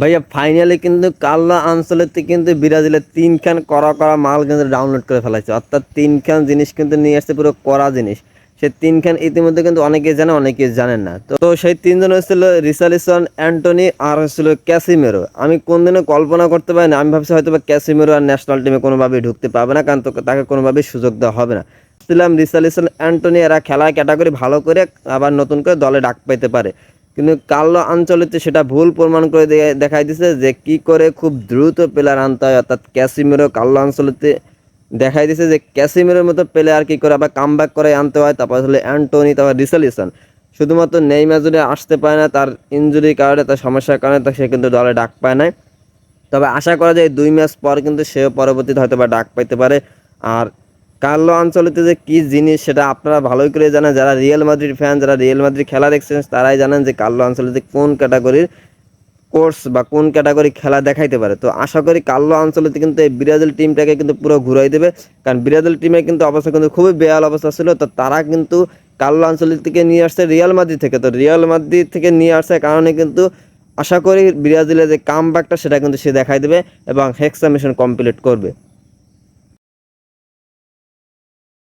ভাইয়া ফাইনালি কিন্তু কাল্লা আঞ্চলেতে কিন্তু ব্রাজিলের তিনখান করা করা মাল কিন্তু ডাউনলোড করে ফেলাইছে। অর্থাৎ তিনখান জিনিস কিন্তু নিয়ে আসছে পুরো করা জিনিস। সে তিনখান ইতিমধ্যে কিন্তু অনেকেই জানে, অনেকেই জানেন না। তো সেই তিনজন হয়েছিল রিসালিসন, অ্যান্টনি আর হচ্ছিল ক্যাসিমেরো। আমি কোনদিনও কল্পনা করতে পারি না আমি ভাবছি হয়তো বা ক্যাসিমেরো আর ন্যাশনাল টিমে কোনোভাবেই ঢুকতে পারবে না, কারণ তাকে কোনোভাবেই সুযোগ দেওয়া হবে না। ছিলাম রিসালিসন, অ্যান্টনি এরা খেলার ক্যাটাগরি ভালো করে আবার নতুন করে দলে ডাক পাইতে পারে। কিন্তু কাল্লো আঞ্চলিতে সেটা ভুল প্রমাণ করে দেখাই দিছে যে কি করে খুব দ্রুত প্লেয়ার আনতে হয়। অর্থাৎ ক্যাসিমেরো কাল্লো আঞ্চলিতে দেখাই দিছে যে ক্যাসিমেরোর মতো প্লেয়ার কি করে আবার কাম ব্যাক করে আনতে হয়। তারপর হলে অ্যান্টনি, তারপর রিসালিসন শুধুমাত্র নেইমার যদি আসতে পারে না, তার ইঞ্জুরির কারণে, তার সমস্যার কারণে, তা সে কিন্তু দলে ডাক পায় না তবে আশা করা যায় দুই ম্যাচ পর কিন্তু সেও পরবর্তীতে হয়তো বা ডাক পাইতে পারে। আর কার্লো আঞ্চলিতে যে কি জিনিস সেটা আপনারা ভালোই করে জানেন। যারা রিয়েল মাদ্রিদ ফ্যান যারা রিয়েল মাদ্রিদ খেলা দেখছেন তারাই জানেন যে কার্লো আঞ্চলিতে কোন ক্যাটাগরির কোর্স বা কোন ক্যাটাগরি খেলা দেখাইতে পারে। তো আশা করি কাল্লো আঞ্চলিতে কিন্তু এই ব্রাজিল টিমটাকে কিন্তু পুরো ঘুরাই দেবে। কারণ ব্রাজিল টিমের কিন্তু অবস্থা কিন্তু খুবই বেহাল অবস্থা ছিল। তো তারা কিন্তু কাল্লো আঞ্চলিক থেকে নিয়ে আসছে রিয়াল মাদ্রিদ থেকে। তো রিয়াল মাদ্রিদ থেকে নিয়ে আসছে কারণে কিন্তু আশা করি ব্রাজিলের যে কাম সেটা কিন্তু সে দেখাই দেবে এবং হেক্সা মিশন কমপ্লিট করবে।